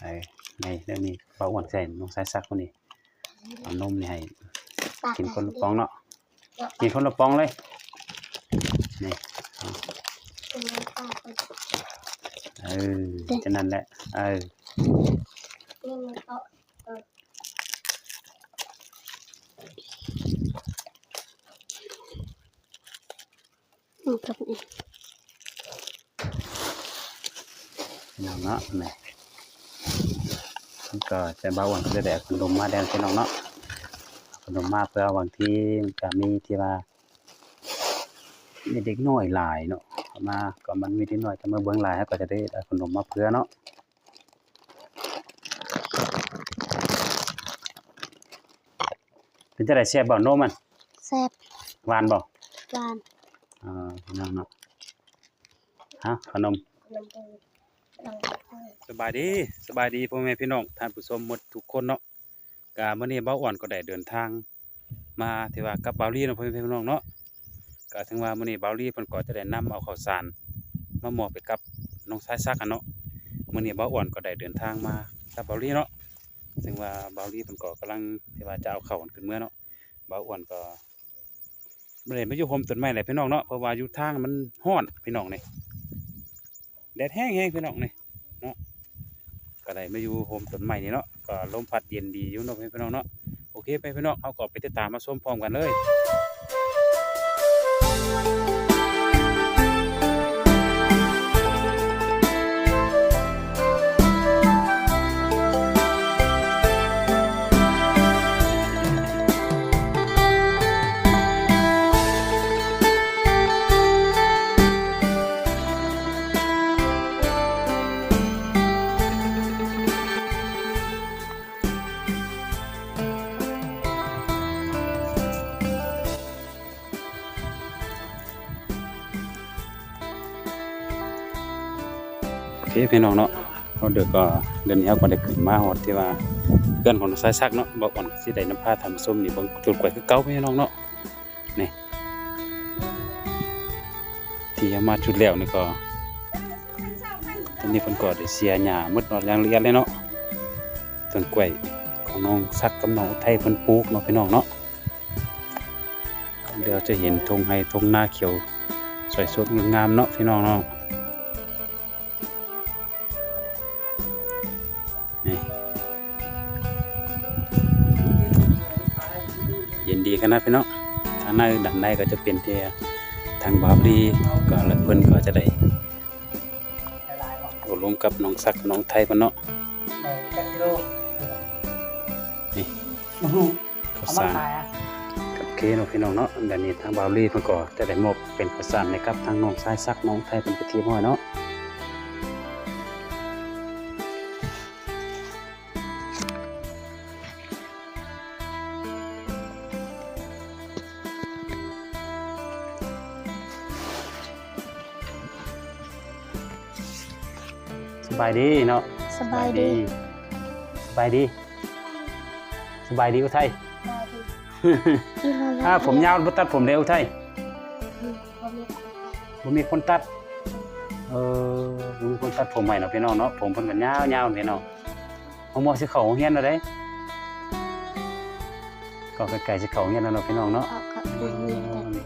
ไอ้ในเรื่องนี้เบาอ้วนใส่น้องสายซักคนนี้เอานมนี่ให้กินคนละปองเนาะกินคนละปองเลยนี่เออจะนั่นแหละเอออืมครับนี่อย่างเนาะนี่มั นก็จะเบาอ้วนก็จะแดกขนมมาแดงพี่น้องเนาะขนมมาเพื่อบางทีมันก็มีที่ว่ามีเด็กน้อยหลายเนาะเอามาก็มันมีเด็กน้อยแต่เมื่อเบิ่งหลายก็จะได้เอาขนมมาเพื่อเนาะเป็นจะได้แซ่บบ่โนมมันแซ่บหวานบ่หวานอ่าน้องเนาะฮะขนม สบายดีสบายดีพ่อแม่พี่น้องท่านผู้ชมหมดทุกคนเนาะกะมื้อนี้เบาอ่อนก็ได้เดินทาง มาที่ว่ากับเบาลีเนาะพ่อแม่พี่น้องเนาะก็ถึงว่าเมื้อนี้เบาลีเพิ่นก็จะได้นำเอาข้าวสารมาหมอบไปกับน้องสายซักอะเนาะเมื้อนี้เบาอ่อนก็ได้เดินทางมากับเบาลีเนาะซึ่งว่าเบาลีเพิ่นก็กำลังที่ว่าจะเอาข้าวขึ้นเมื่อเนาะเบาอ่อนก็บ่ได้มาอยู่โฮมต้นไม้แหละพี่น้องเนาะเพราะว่าอยู่ทางมันร้อนพี่น้องเนี่ แดดแห้งแห้งพี่น้องนี่เนาะก็ได้มาอยู่โฮมต้นใหม่นี่เนาะก็ลมพัดเย็นดีอยู่เนาะพี่น้องเนาะโอเคไปพี่น้องเอาก็ไปติดตามมาชมพร้อมกันเลย เคพี่น้องเนาะเราเดือก็เดือนนี้เราก็ได้ขึ้นมาฮอดที่ว่าเพื่อนของสายซักเนาะบอกก่อนสิได้น้ำพาทำส้มนี่บิ่งต้นกล้วยคือเก่าพี่น้องเนาะนี่ที่เอามาชุดแล้วนี่ก็ตอนนี้เพิ่นก็ได้เสียหญ้าหมดเนาะอย่างละเอียดเลยเนาะต้นกล้วยของน้องซักกับน้องอุทัยเพิ่นปลูกเนาะพี่น้องเนาะเดี๋ยวจะเห็นธงไห้ธงหน้าเขียวสวยสดงดงามเนาะพี่น้องเนาะ นดีกันนะพี่น้องทางในด้านในก็จะเป็นที่ทางบาบลีก็แล้วเพิ่นก็จะได้โอลงกับน้องซักน้องไทยพิ่นเนาะนี่ข้าวเอามาสารขายอะกับเคเนาะพี่น้องเนาะด้านนี้ทางบาบลีเพิ่นก็จะได้มอบเป็นข้าวสารให้กับทางน้องชายซักน้องไทยเป็นพิธีห้อยเนาะ บายดีเนาะสบายดี สบายดี สบายดีอุทัยที่เราถ้าผมยาวบ่ตัดผมเร็วอุทัยบ่มีคนบ่มีคนตัด เออบ่มีคนตัดผมใหม่เนาะพี่น้องเนาะ ผมเพิ่นก็ยาวยาวพี่น้องผมมอสิเข้าโรงเรียนแล้วเด้ก็ใกล้ๆสิเข้าโรงเรียนแล้วเนาะพี่น้องเนาะเอาก็บ่มีแต่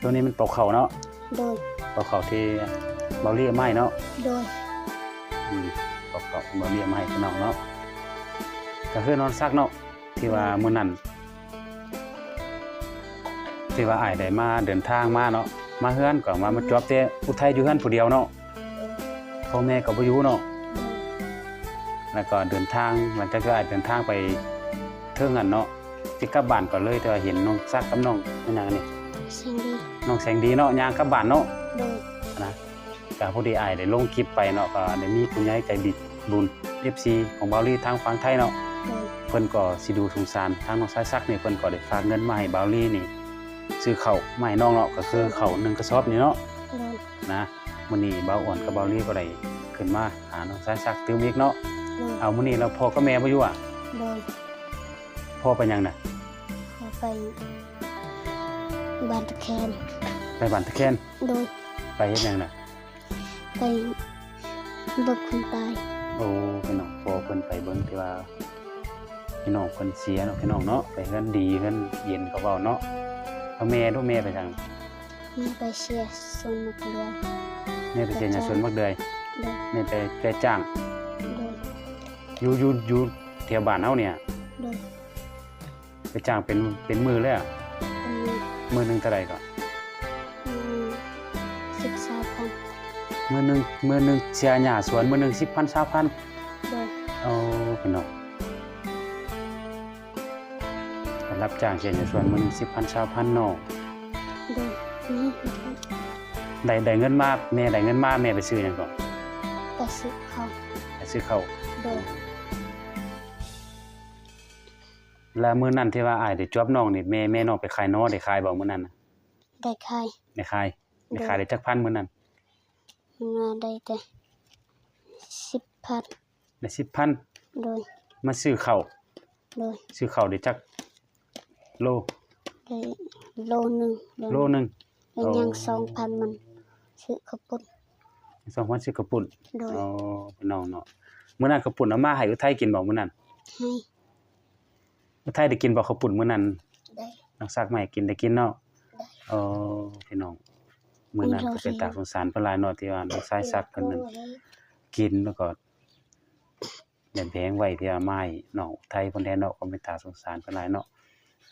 ตัวนี้มันตกเขาเนาะโดยตกเขาที่เบาเรียไม้เนาะโดยอืมตกเขาเบาเรียไม้พี่น้องเนาะก็คือนอนซักเนาะที่ว่ามื้อนั้นที่ว่าอ้ายได้มาเดินทางมาเนาะมาเฮือนก็มามาจอบแต่อุทัยอยู่เฮือนผู้เดียวเนาะพ่อแม่ก็บ่อยู่เนาะแล้วก็เดินทางหลังจากที่อ้ายเดินทางไปเทิงอันเนาะสิกลับบ้านก็เลยแต่ว่าเห็นน้องซักกับน้องนั่นหยังนี่เสียงดีน้องแสงดีเนาะย่างกลับบ้านเนาะโดยนะ ก็พอดีอ้ายได้ลงคลิปไปเนาะก็ได้มีผู้ใหญ่ใจดีบุญ FC ของเบาลี่ทางฝั่งไทยเนาะโดยเพิ่นก็สิดูสงสารทางน้องสายซักนี่เพิ่นก็ได้ฝากเงินมาให้เบาลี่นี่ซื้อข้าวมาให้น้องเนาะก็คือข้าวหนึ่งกระสอบนี่เนาะโดยนะมื้อนี้เบาอ่อนกับเบาลี่ก็ได้ขึ้นมาหาน้องสายซักตื้มอีกเนาะโดยเอามื้อนี้เราพ่อกับแม่บ่อยู่อะโดยพ่อไปหยังน่ะเขาไปบ้านตะแคนไปบ้านตะแคนโดยไปเฮ็ดหยังน่ะ ไปเบิกคนตายโอ้พี่น้องพอเพิ่นไปเบิ่งที่ว่าพี่น้องเพิ่นเสียเนาะพี่น้องเนาะไปเฮือนดีเฮือนเย็นเขาเว้าเนาะเอาแม่ดูแม่ไปจังแม่ไปเชียร์ส่วนนักเรียนแม่ไปเสียหยังสวนมักเดยโดยแม่ไปไปจ้างโดยอยู่อยู่อยู่แถวบ้านเฮาเนี่ยโดยไปจ้างเป็นเป็นมือเลยอะเป็นมือหนึงเท่าไหร่ก็ มือหนึงมือหนึงเสียหญ้าสวนมือหนึง10,000 20,000โดยเอาพี่น้องไปรับจ้างเสียหญ้าสวนมือหนึง10,000 20,000เนาะโดยนี่ได้ได้เงินมาแม่ได้เงินมาแม่ไปซื้อหยังก่อนไปซื้อเขาวไปซื้อข้าวโดยแล้วมื้อนั้นที่ว่าอ้ายได้จวบน้องนี่แม่แม่น้องไปขายนอได้ขายบ่มื้อนั้นน่ะได้ใครได้ขายได้ขายได้จักพันมื้อนั้น มันมาได้แต่สิบพันได้10,000โดยมาซื้อข้าวโดยซื้อข้าวได้จักโลได้โลหนึ่งโลหนึงแล้วยังสองพันมันซื้อข้าวปุ้น2,000ซื้อกระปุ่นโดยอ๋อพี่น้องเนาะมื้อนั้นกระปุ่นเอามาให้อุทัยกินบ่มื้อนั้นให้อุทัยได้กินบ่ข้าวปุ่นมื้อนั้นได้น้องซักมาให้กินได้กินเนาะเออพี่น้อง มื้อนั้นก็เป็นตาสงสารเพิ่นหลายเนาะที่ว่าน้องชายซักเพิ่นนั้นกินแล้วก็เล่นแพงไว้ที่ว่าไม้น้องไทยเพิ่นแลเนาะก็เป็นตาสงสารเพิ่นหลายเนาะ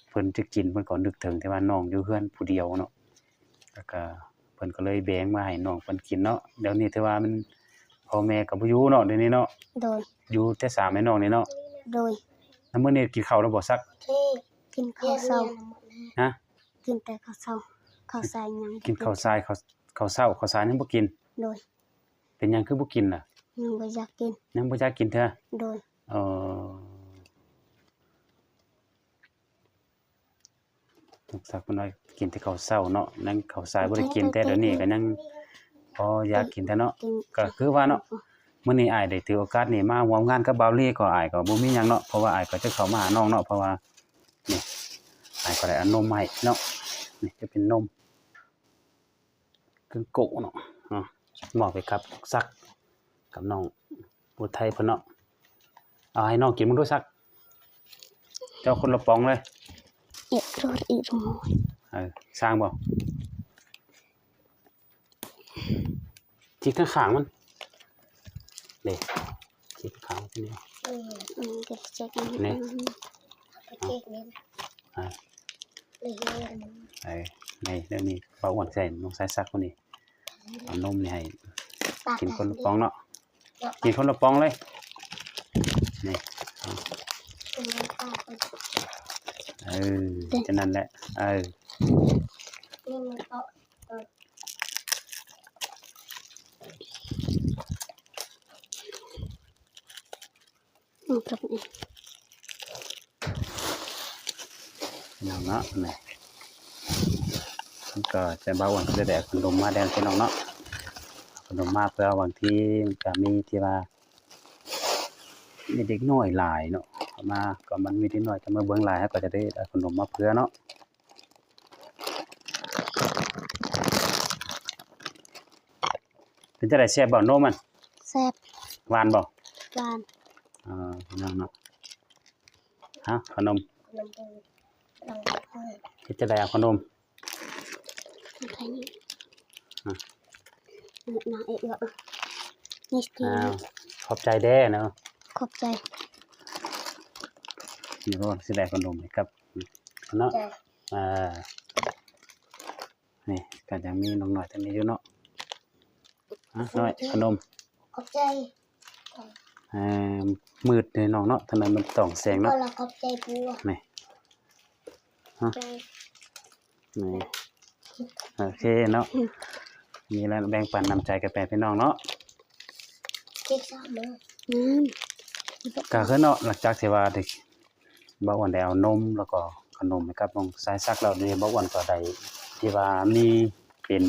เพิ่นจะกินเพิ่นก็นึกถึงแต่ว่าน้องอยู่เฮือนผู้เดียวเนาะแล้วก็เพิ่นก็เลยแบ่งมาให้น้องเพิ่นกินเนาะเดี๋ยวนี้ถือว่ามันพ่อแม่ก็บ่อยู่เนาะเดี๋ยวนี้เนาะโดยอยู่แต่สามแม่น้องนี่เนาะโดยแล้วมื้อนี้กินข้าวแล้วบ่ซักกินข้าวเช้าฮะกินแต่ข้าวเช้า ข้าวสายยังกินข้าวทรายข้าวข้าวเช้าข้าวสารยังบ่กิน โดย เป็นหยังคือบ่กินล่ะ ยังบ่อยากกิน ยังบ่อยากกินเถอะโดย เอ่อทุกสักคนน้อยกินแต่ข้าวเช้าเนาะนั่งข้าวสายบ่ได้กินแต่เดี๋ยวนี้ก็ยังพออยากกินแต่เนาะกินก็คือว่าเนาะมื้อนี้อ้ายได้ถือโอกาสนี้มาร่วมงานกับบ่าวลี่ก็อ้ายก็บ่มีหยังเนาะเพราะว่าอ้ายก็จะเข้ามาหาน้องเนาะเพราะว่านี่อ้ายก็ได้เอานมมาให้เนาะนี่จะเป็นนม กึ่งโกะเนาะอะมอบไปครับซักกับน้องอุทัยเพิ่นเนาะเอาให้น้องกินมึงดูซัก เจ้าคนละป๋องเลยเอะรถอีกหมอยเออสร้างบ่จิกข้างๆมันเด้จิกข้างๆที่นี่อืมก็จะกันนี่เค้กนี่อ่าเลยไอ้ในเรื่องนี้เบาหวานใส่น้องสายซักคนนี้ เอานมนี่ให้กินคนละปองเนาะกินคนละปองเลยนี่เออจะนั่นแหละเออนี่มันเอาอืมครับนี่น้องเนาะนี่ มันก็จะเบาหวานก็จะแดกขนมมาแดงพี่น้องเนาะขนมมาเพื่อบางทีมันก็มีที่ว่ามีเด็กน้อยหลายเนาะเอามาก็มันมีเด็กน้อยจะมาเบิ่งหลายเขาก็จะได้เอาขนมมาเพื่อเนาะเป็นจะได้แซ่บบ่โนมมันแซ่บหวานบ่หวานอ่าพี่น้องเนาะฮะขนมลำพูลำพูเฮ็ดจะได้เอาขนม อะไรนี่อะน่าเอะเอะนี่สตีอ้าวขอบใจเด้เนาะขอบใจนี่ก็สิได้ขนมให้กับเนาะอ่า นี่ก็ยังมีน้องน้อยท่านนี้อยู่เนาะฮะน้อยขนมขอบใจอ่ามืดเลยน้องเนาะถนนมันต้องแสงก็เนาะละขอบใจกูอะนี่ฮะใจนี่ โอเคเนาะมีแล้วแบ่งปันน้ำใจกันไปพี่น้องเนาะเค้กซ้ำเลยอืมก็คือเนาะหลังจากที่ว่าได้บ่าวอ้วนได้เอานมแล้วก็ขนมให้กับน้องสายซักแล้วนี่บ่าวอ้วนก็ได้ที่ว่ามีเป็น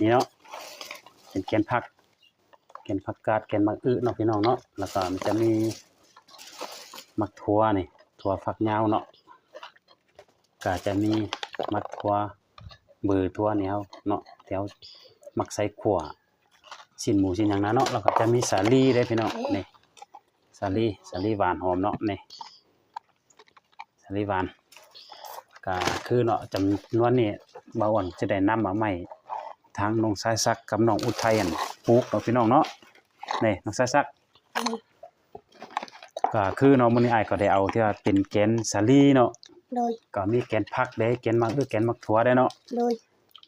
นี่เนาะเป็นแกนผักแกนผักกาดแกนมักอึเนาะพี่น้องเนาะแล้วก็มันจะมีมักถั่วนี่ถั่วฝักยาวเนาะก็จะมี มักถั่วเบอร์ถั่วนี่เฮาเนาะแถวมักใส่ขั่วชิ้นหมูชิ้นหยังนะเนาะแล้วก็จะมีสาลี่เด้พี่น้องนี่สาลี่สาลี่หวานหอมเนาะนี่สาลี่หวานก็คือเนาะจำนวนนี้บ่าวอ่อนจะได้นำมาใหม่ทางน้องสายซักกับน้องอุทัยอั่นปลูกเนาะพี่น้องเนาะนี่น้องสายซักก็คือเนาะมื้อนี้อ้ายก็ได้เอาที่ว่าเป็นแกนสาลี่เนาะ โดยก็มีแกนผักเด้แกนมักคือแกนมักถั่วได้เนาะโดย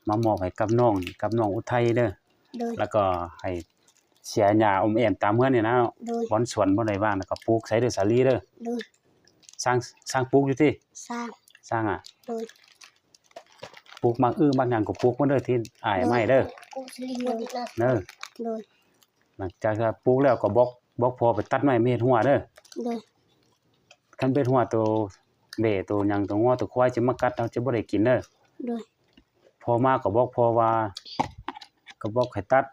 มามอบให้กับน้องกับน้องอุทัยเด้อโดย แล้วก็ให้เสียหญ้าอมแอมตามเฮือนนี่นะเนาะโดย บอนสวนบ่ได้ว่างแล้วก็ปลูกใส่ด้วยสาลีเด้อโดยสร้างสร้างปลูกอยู่ติสร้างสร้างอะโดยปลูกมักอื้อมักหยังก็ปลูกมาเด้อที่อ้ายเอามาให้เด้อกูสลิงโดยเด้อโดยหลังจากที่ปลูกแล้วก็บอกบอกพอไปตัดไม้เม็ดหัวเด้อโดยคันเป็นหัวตัว เบ้ตัวหยังตัวงัวตัวควายจะมากัดเราจะบ่ได้กินเด้อโดยพอมาก็บอกพอว่าก็บอกให้ตัด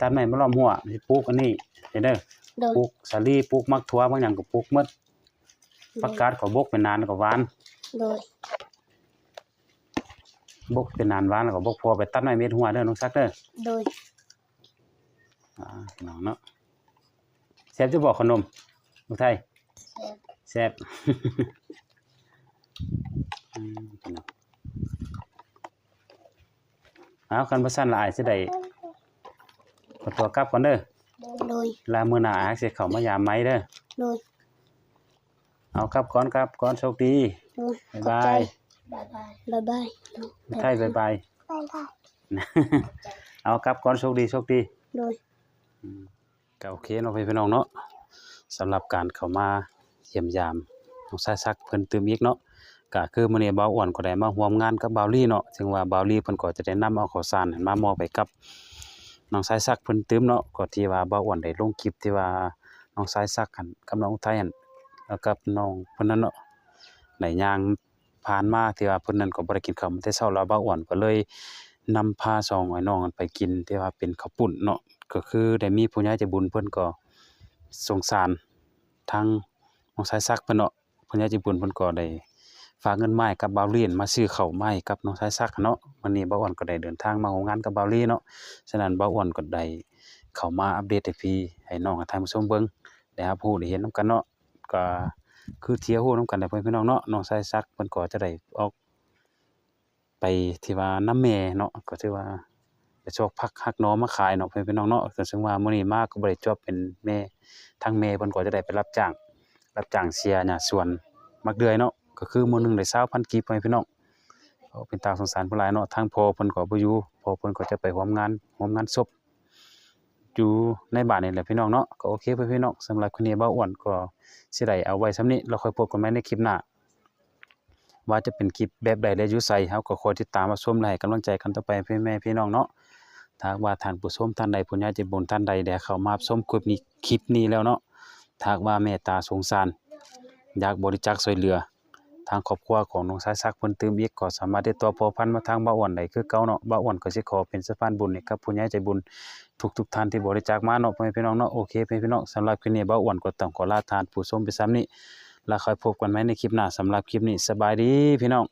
ตัดไม้มาล้อมหัวสิปลูกอันนี้เด้อโดยปลูกสาลีปลูกมักถั่วบางอย่างก็ปลูกหมดผักกาดก็บกเป็นนานแล้วก็หวานโดยบกเป็นนานหวานแล้วก็บกพอไปตัดไม้เม็ดหัวเด้อน้องซักเด้อโดยอ่าพี่น้องเนาะแซ่บจะบอกขนมลูกไทยแซ่บอืมพี่น้อง เอาคันบ่ซั่นละอายสิได้ขอตัวกลับก่อนเด้อโดยลามื้อหน้าอายสิเข้ามายามไหมเด้อโดยเอากลับก่อนครับก่อนโชคดีโดยบ๊ายบายบายบายบายบายลูกไทยบ๊ายบายบายบายเอาครับก่อนโชคดีโชคดีโดยก็โอเคเนาะพี่น้องเนาะสำหรับการเข้ามาเยี่ยมยามน้องสายซักเพิ่นตื่มอีกเนาะ ก็คือมื้อนี้บ่าวอ้วนก็ได้มาร่วมงานกับบ่าวลี่เนาะถึงว่าบ่าวลี่เพิ่นก็จะได้นำเอาข้าวสารนั้นมามอบให้กับน้องสายซักเพิ่นตื่มเนาะก็ที่ว่าบ่าวอ้วนได้ลงคลิปที่ว่าน้องสายซักหั่นกับน้องอุทัยหั่นแล้วกับน้องเพิ่นนั้นเนาะได้ย่างผ่านมาที่ว่าเพิ่นนั้นก็บ่ได้กินข้าวมาแต่เช้าแล้วบ่าวอ้วนก็เลยนำพาสองไอ้น้องนั้นไปกินที่ว่าเป็นข้าวปุ้นเนาะก็คือได้มีผู้ใหญ่ใจบุญเพิ่นก็สงสารทางน้องสายซักเพิ่นเนาะผู้ใหญ่ใจบุญเพิ่นก็ได้ ฝากเงินมาให้กับบาวเลียนมาซื้อเข้าวมาให้กับน้องสายซักเนาะวันนี้บ่าวอ้วนก็ได้เดินทางมาร่วมงานกับบาวลีเนาะฉะนั้นบ่าวอ้วนก็ได้เข้ามาอัปเดตให้พี่ให้น้องกับท่านผู้ชมเบิ่งได้รับรู้ได้เห็นนํกันเนาะก็คือเที่ยวรู้นํกันได้เพิ่นพี่น้องเนาะน้องสายซักเพิ่นก็จะได้ออก ไปที่ว่าน้ำแม่เนาะก็ถือว่าไปโชคพักฮักน้อมาขายเนาะเพิ่นพี่น้องเนาะก็ซึ่งว่ามื้อนี้มาก็บ่ได้จบเป็นแม่ทางแม่เพิ่นก็จะได้ไปรับจ้าง รับจ้างเสียหญ้าสวนมักเดือยเนาะ ก็คือมื้อหนึงได้20,000กีบไปพี่น้องก็เป็นตาสงสารผู้หลายเนาะทางพ่อเพิ่นก็บ่อยู่พ่อเพิ่นก็จะไปร่วมงานร่วมงานศพอยู่ในบ้านนี่แหละพี่น้องเนาะก็โอเคเพื่อนพี่น้องสำหรับคลิปนี้บ่าอ้วนก็สิได้เอาไว้ส่ำนี้แล้วค่อยพบกันใหม่ในคลิปหน้าว่าจะเป็นคลิปแบบใดและยู่ไสเฮาก็คอยติดตามรับชมและให้กำลังใจกันต่อไปพี่แม่พี่น้องเนาะถ้าว่าท่านผู้ชมท่านใดผู้หญ่ใจบุญท่านใดได้เข้ามาบชมคลิปนี้คลิปนี้แล้วเนาะถ้าว่าเมตตาสงสารอยากบริจาคช่วยเหลือ ทางครอบครัวของน้องสายซักเพิ่นตื่มอีกก็สามารถติดต่อพอพันมาทางบ้าอ้วนได้คือเก่าเนาะบ้าอ้วนก็สิขอเป็นสะพานบุญให้กับผู้ใหญ่ใจบุญทุกทุกท่านที่บริจาคมาเนาะพ่อแม่พี่น้องเนาะโอเคพ่อแม่พี่น้องสำหรับคลิปนี้บ้าอ้วนก็ต้องขอลาทานผู้ชมไปซ้ำนี้แล้วค่อยพบกันใหม่ในคลิปหน้าสำหรับคลิปนี้สบายดีพี่น้อง